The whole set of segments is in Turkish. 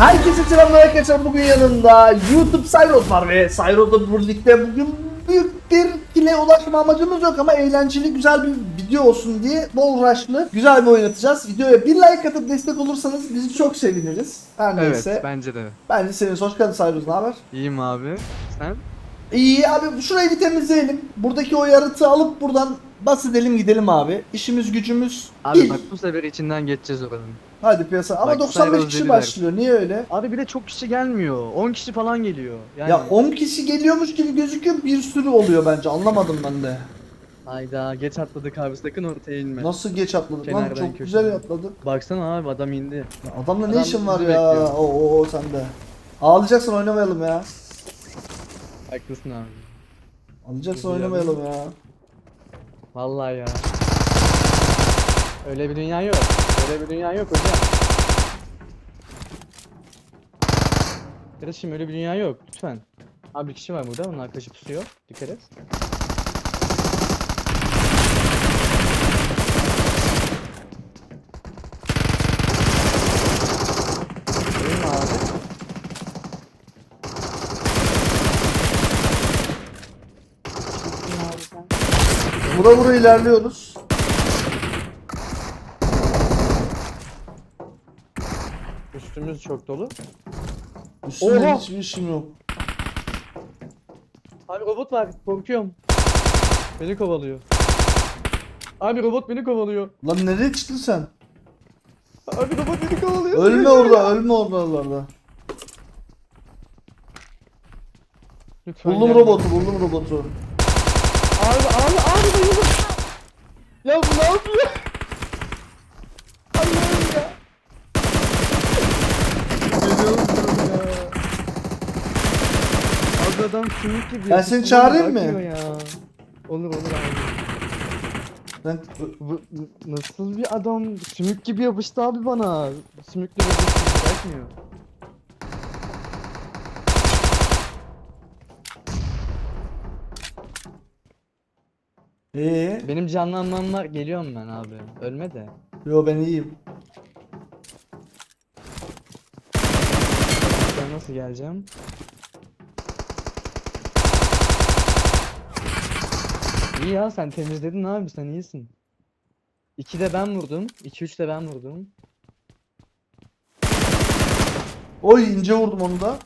Herkese selamlar arkadaşlar. Bugün yanımda YouTube Cyrus var ve Cyrus'la birlikte bugün büyük bir kile ulaşma amacımız yok ama eğlenceli güzel bir video olsun diye bol rushlı güzel bir oynatacağız. Videoya bir like atıp destek olursanız bizi çok seviniriz. Her neyse. Evet bence de. Bence seviniz. Hoş geldin Cyrus. Ne haber? İyiyim abi. Sen? İyi abi şurayı bir temizleyelim. Buradaki o yaratığı alıp buradan bas edelim gidelim abi. İşimiz gücümüz Abi bak bu sefer içinden geçeceğiz oranın. Hadi piyasa. Ama Bak, 95 Cyrus kişi başlıyor. Niye öyle? Abi bir de çok kişi gelmiyor. 10 kişi falan geliyor. Yani... Ya 10 kişi geliyormuş gibi gözüküyor bir sürü oluyor bence anlamadım ben de. Hayda geç atladık abi sakın ortaya inme. Nasıl geç atladık lan Kenardan, çok köşeden. güzel atladık. Baksana abi adam indi. Adamla ne Adam işin var bizi ya? bekliyor. O o o sende. Ağlayacaksın oynamayalım ya. Haklısın abi. Ağlayacaksın Bizi oynamayalım ya. Vallahi ya. Öyle bir dünya yok. Öyle bir dünya yok hocam. Kardeşim öyle bir dünya yok lütfen. Abi bir kişi var burada onun arkadaşı pusuyor. Dikkat et. Değil mi abi? Çıktın abi sen. Vura vura ilerliyoruz. Üstümüz çok dolu. Üstünde Oha! hiçbir işim yok. Abi robot var. Korkuyorum. Beni kovalıyor. Abi robot beni kovalıyor. Lan nereye çıktın sen? Abi robot beni kovalıyor. Ölme orada, ölme oralarda. Lütfen Buldum gelme. robotu, buldum robotu. Abi abi abi bayıldım. Ya bu ne yapıyor? Allah'ım ya. Geliyorum ya. Abi adam sümük gibi. Ben yapıştı, seni bana çağırayım mı? bakmıyor Ya. Olur olur abi. Ben Bu nasıl bir adam? Sümük gibi yapıştı abi bana. Sümükle yapıştı bırakmıyor. Ee, Benim canlanmam var. Geliyorum ben abi. Ölme de. yo ben iyiyim. Ben nasıl geleceğim? İyi ya sen temizledin abi sen iyisin. 2 de ben vurdum. 2 3 de ben vurdum. Oy ince vurdum onu da.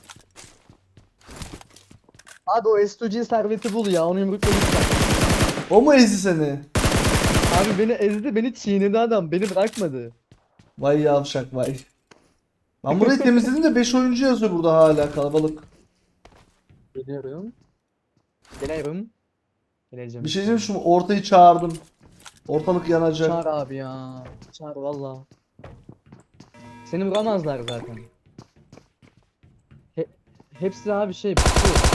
Abi o S2G serveti bul ya onu yumruklamışlar. O mu ezdi seni? Abi beni ezdi beni çiğnedi adam beni bırakmadı. Vay yavşak vay. Ben burayı temizledim de 5 oyuncu yazıyor burada hala kalabalık. Geliyorum. Geliyorum. Geleceğim. Bir şey diyeyim şu ortayı çağırdım. Ortalık yanacak. Çağır abi ya. Çağır valla. Seni vuramazlar zaten. He hepsi abi şey pusuyor.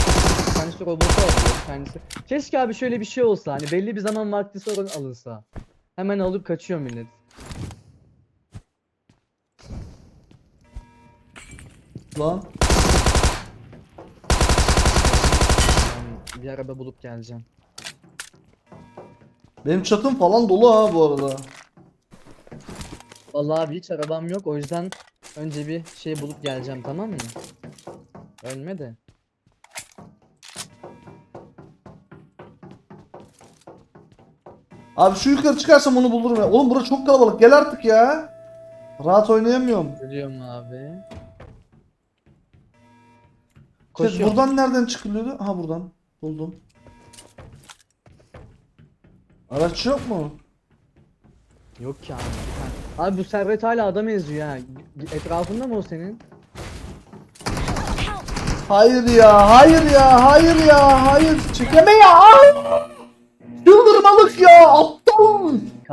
Tanesi robotu alıyor, bir tanesi. Keşke abi şöyle bir şey olsa hani belli bir zaman vakti sonra alınsa. Hemen alıp kaçıyor millet. Lan. Ben bir araba bulup geleceğim. Benim çatım falan dolu ha bu arada. Vallahi abi hiç arabam yok o yüzden önce bir şey bulup geleceğim tamam mı? Ölme de. Abi şu yukarı çıkarsam onu bulurum ya. Oğlum bura çok kalabalık. Gel artık ya. Rahat oynayamıyorum. Ölüyorum abi. Ses Koşuyorum. buradan nereden çıkılıyordu? Aha buradan. Buldum. Araç yok mu? Yok ki abi. Abi bu servet hala adam eziyor ha. Etrafında mı o senin? Hayır ya, hayır ya, hayır ya, hayır. Çekeme ya. Ya,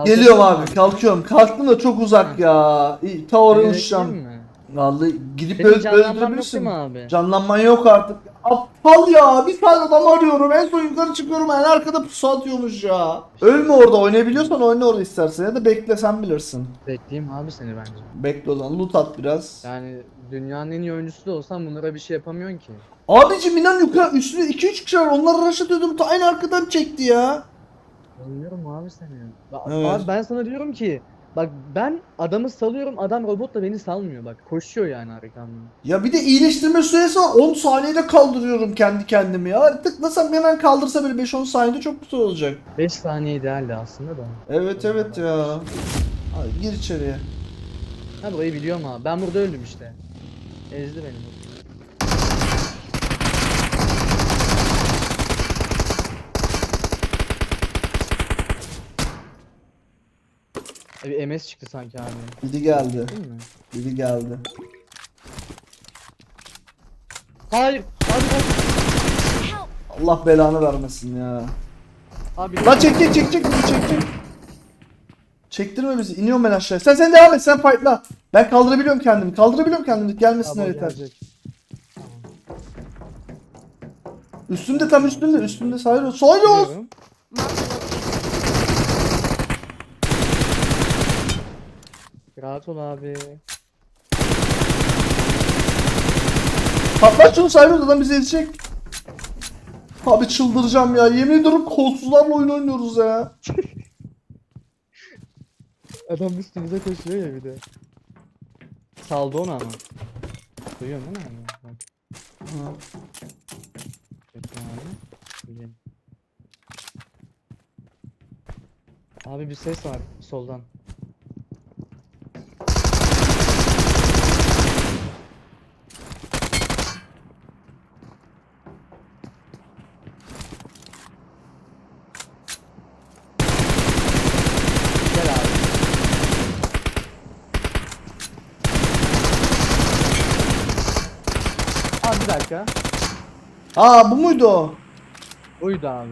Geliyorum abi, kalkıyorum. Kalktım da çok uzak ya. İyi, Ta oraya uçacağım. Vallahi gidip Senin öl canlanman yok öldürebilirsin. mi abi? Canlanman yok artık. Aptal ya. Bir tane adam arıyorum. En son yukarı çıkıyorum. En arkada pusu atıyormuş ya. Ölme orada. Oynayabiliyorsan oyna orada istersen. Ya da bekle sen bilirsin. Bekleyeyim abi seni bence. Bekle o zaman. Loot at biraz. Yani dünyanın en iyi oyuncusu da olsan bunlara bir şey yapamıyorsun ki. Abicim inan yukarı üstüne 2-3 kişi var. Onları rush atıyordum. Ta en arkadan çekti ya. Anlıyorum abi seni. Ba- Evet. Abi ben sana diyorum ki Bak ben adamı salıyorum adam robotla beni salmıyor bak. Koşuyor yani arkamdan. Ya bir de iyileştirme süresi var. 10 saniyede kaldırıyorum kendi kendimi ya. Artık nasıl hemen kaldırsa böyle 5-10 saniyede çok güzel olacak. 5 saniye idealdi aslında da. Evet evet ya. Hadi gir içeriye. Ha burayı biliyorum abi. Ben burada öldüm işte. Ezdi beni bu. Abi MS çıktı sanki abi. Biri geldi. Değil mi? Biri geldi. Hayır. Abi bak. Allah belanı vermesin ya. Abi Lan çek çek çek çek bizi çek çek. Çektirme bizi. İniyorum ben aşağıya. Sen sen devam et. Sen fightla. Ben kaldırabiliyorum kendimi. Kaldırabiliyorum kendimi. Gelmesin o yeter. gelecek. Üstümde tam üstümde. Üstümde Sayros. Sayros. Biliyorum. Rahat ol abi. Patlat şunu Sayros. Adam bizi ezecek. Abi çıldıracağım ya. Yemin ediyorum kolsuzlarla oyun oynuyoruz ya. Adam üstümüze koşuyor ya bir de. Saldı onu ama. Duyuyorsun değil mi abi? Bak. Ha. Bekle abi. Duyuyorum. Abi bir ses var soldan. Gel abi. Dakika. Aa bu muydu o? Buydu abi.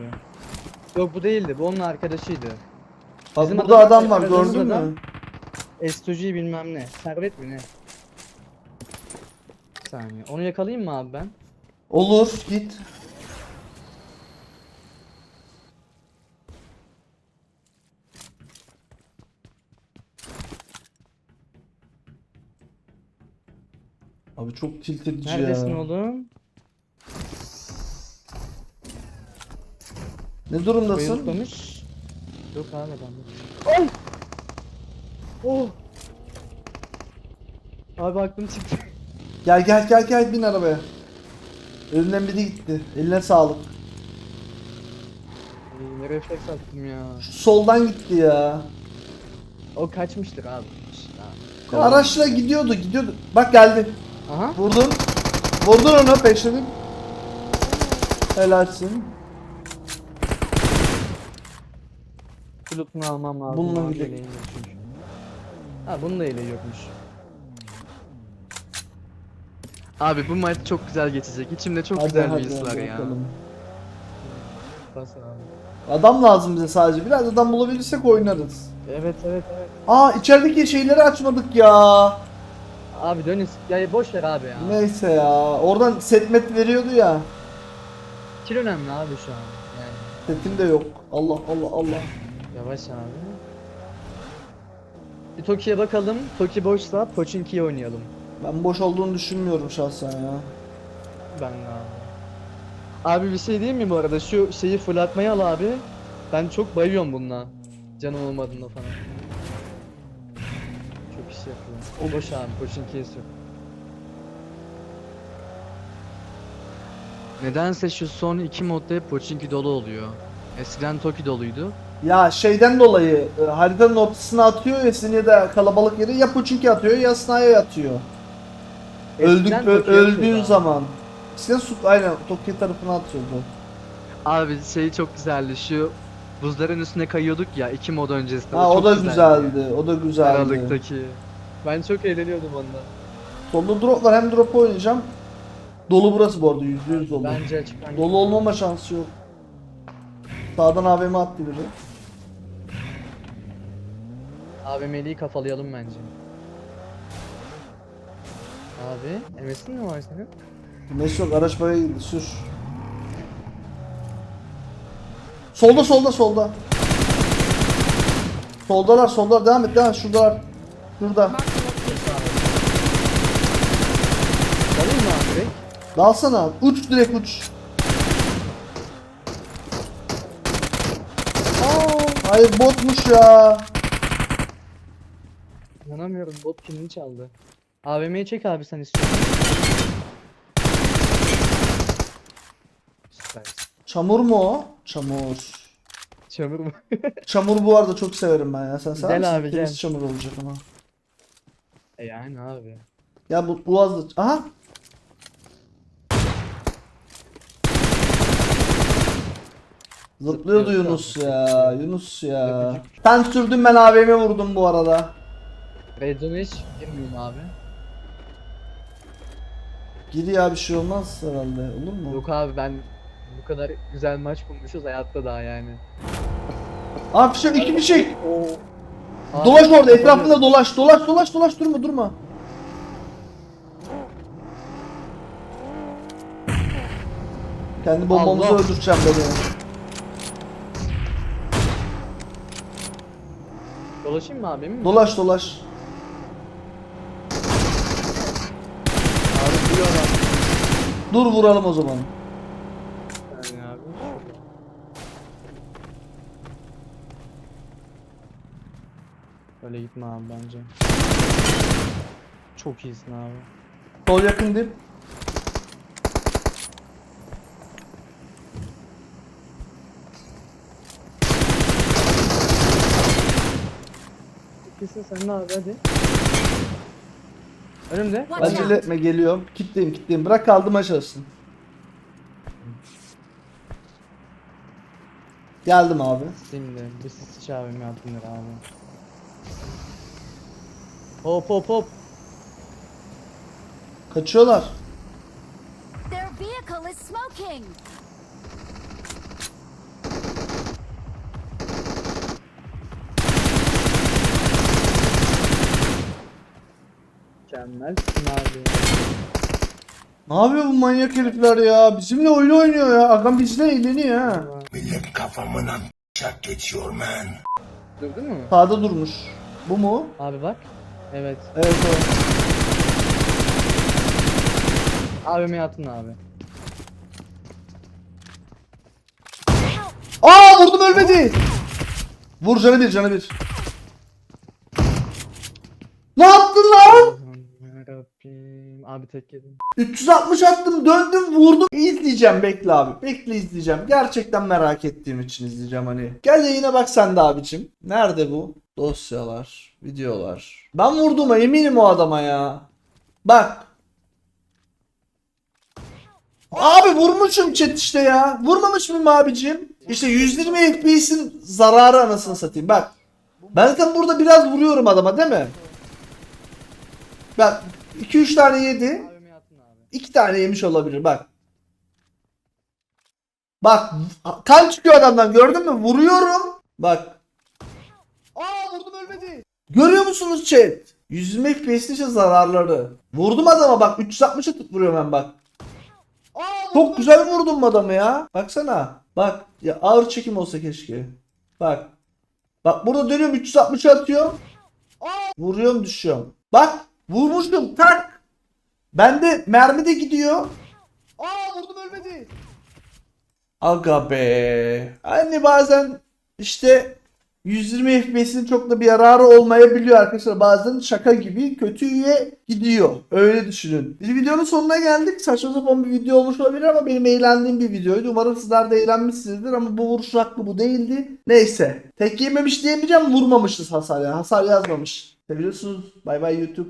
Yok bu değildi. Bu onun arkadaşıydı. Bak Bizim burada adam- adam var aradığımız gördün adam- mü? Estoji bilmem ne. Servet mi ne? Bir saniye. Onu yakalayayım mı abi ben? Olur git. Çok tilt edici Neredesin ya. oğlum? Ne durumdasın? Bayıltmamış. Yok abi adamda. Ay! Oh! Abi aklım çıktı. Gel gel gel gel bin arabaya. Önünden biri gitti. Eline sağlık. Ay, Ne refleks attım ya. Şu soldan gitti ya. O kaçmıştır abi. Araçla gidiyordu gidiyordu. Bak geldi. Aha. Vurdun. Vurdun onu peşledim. Helalsin. Pilotunu almam lazım. Bununla gidelim. çünkü. Ha bunun da yeleği yokmuş. Abi bu maç çok güzel geçecek. İçimde çok Hadi güzel hadi bir his var hadi ya. bakalım. Bas abi. Adam lazım bize sadece. Biraz adam bulabilirsek oynarız. Evet evet evet. Aa içerideki şeyleri açmadık ya. Abi dönüş. Ya boş ver abi ya. Neyse ya. Oradan setmet veriyordu ya. Kill önemli abi şu an. Yani Setim de yok. Allah Allah Allah. yavaş abi. Bir Toki'ye bakalım. Toki boşsa Pochinki'ye oynayalım. Ben boş olduğunu düşünmüyorum şahsen ya. Ben de abi. Abi bir şey diyeyim mi bu arada? Şu şeyi fırlatmayı al abi. Ben çok bayıyorum bununla. Canım olmadığında falan. O boş abi. Sür. Nedense şu son iki modda hep Pochinki dolu oluyor. Eskiden Toki doluydu. Ya şeyden dolayı e, haritanın ortasına atıyor ya ya da kalabalık yeri ya Puçinki atıyor ya Sna'ya atıyor. Öldük Eskiden ö- Toki'ye öldüğün abi. zaman. Eskiden su aynen Tokyo tarafına atıyordu. Abi şey çok güzeldi. Şu buzların üstüne kayıyorduk ya iki mod öncesinde. Ha o çok da güzeldi. güzeldi. O da güzeldi. Aralıktaki. Ben çok eğleniyordum ondan. Solda drop var hem drop oynayacağım. Dolu burası bu arada yüzde yüz dolu. Bence açıktan Dolu olmama şansı yok. Sağdan AVM attı biri. AVM'liyi kafalayalım bence. Abi, MS'in mi var senin? Neyse yok araç buraya gitti sür. Solda solda solda. Soldalar soldalar devam et devam et şuradalar. Şurada. Alayım mı abi Dalsana. Uç direkt uç. Aa, hayır botmuş ya. İnanamıyorum bot kilini çaldı. AVM'yi çek abi sen istiyorsan. Süpersin. Çamur mu o? Çamur. Çamur mu? Çamur bu arada çok severim ben ya. Sen sever Gel misin? abi, Temiz gel. çamur olacak ama. e yani abi. Ya bu boğazda... Aha! Zıplıyordu Zıplıyor, Yunus ya. Yunus ya. Sen sürdün ben AVM vurdum bu arada. Hiç girmeyeyim abi. Gir ya bir şey olmaz herhalde. Olur mu? Yok abi ben bu kadar güzel maç bulmuşuz hayatta daha yani. Aa fişek iki fişek. Abi, Dolaş orada etrafında dolaş dolaş dolaş dolaş durma durma. Kendi bombamızı Allah. öldüreceğim beni. Dolaşayım mı abi emin? Dolaş dolaş. Abi duyuyor adam. Dur vuralım o zaman. Yani abi. Öyle gitme abi bence. Çok iyisin abi. Sol yakın dip. Kesin sen ne abi hadi. Önümde. Acele etme geliyorum. Kitleyim kitleyim. Bırak kaldım aşağısın. Geldim abi. Şimdi bu sis çağırım yaptındır abi. Hop hop hop. Kaçıyorlar. Their vehicle is smoking. Mükemmelsin abi. Ne yapıyor bu manyak herifler ya? Bizimle oyun oynuyor ya. Agam bizden eğleniyor ha. Millet kafamdan çak geçiyor man. Durdun mu? Sağda durmuş. Bu mu? Abi bak. Evet. Evet o. AVM'ye attın abi. Aa vurdum ölmedi. Vur canı bir canı bir. Ne yaptın lan? Yarabbim. Abi tek yedim. 360 attım döndüm vurdum. İzleyeceğim bekle abi. Bekle izleyeceğim. Gerçekten merak ettiğim için izleyeceğim hani. Gel yayına bak sen de abicim. Nerede bu? Dosyalar, videolar. Ben vurduğuma eminim o adama ya. Bak. Abi vurmuşum chat işte ya. Vurmamış mıyım abicim? İşte 120 FPS'in zararı anasını satayım. Bak. Ben zaten burada biraz vuruyorum adama değil mi? Bak 2-3 tane yedi. AVM'ye attın abi. İki tane yemiş olabilir bak. Bak kan çıkıyor adamdan gördün mü? Vuruyorum. Bak. Aa vurdum ölmedi. Görüyor musunuz chat? 120 FPS'in işte zararları. Vurdum adama bak 360'a tık vuruyorum ben bak. Aa, Çok güzel vurdum adamı ya. Baksana. Bak ya ağır çekim olsa keşke. Bak. Bak burada dönüyorum 360'a atıyorum. Aa, vuruyorum düşüyorum. Bak vurmuştum tak. Bende mermi de gidiyor. Aa vurdum ölmedi. Aga be. Hani bazen işte 120 FPS'in çok da bir yararı olmayabiliyor arkadaşlar. Bazen şaka gibi kötüye gidiyor. Öyle düşünün. Bir videonun sonuna geldik. Saçma sapan bir video olmuş olabilir ama benim eğlendiğim bir videoydu. Umarım sizler de eğlenmişsinizdir ama bu vuruş haklı bu değildi. Neyse. Tek yememiş diyemeyeceğim. Vurmamışız hasar yani. Hasar yazmamış. Seviyorsunuz. Bay bay YouTube.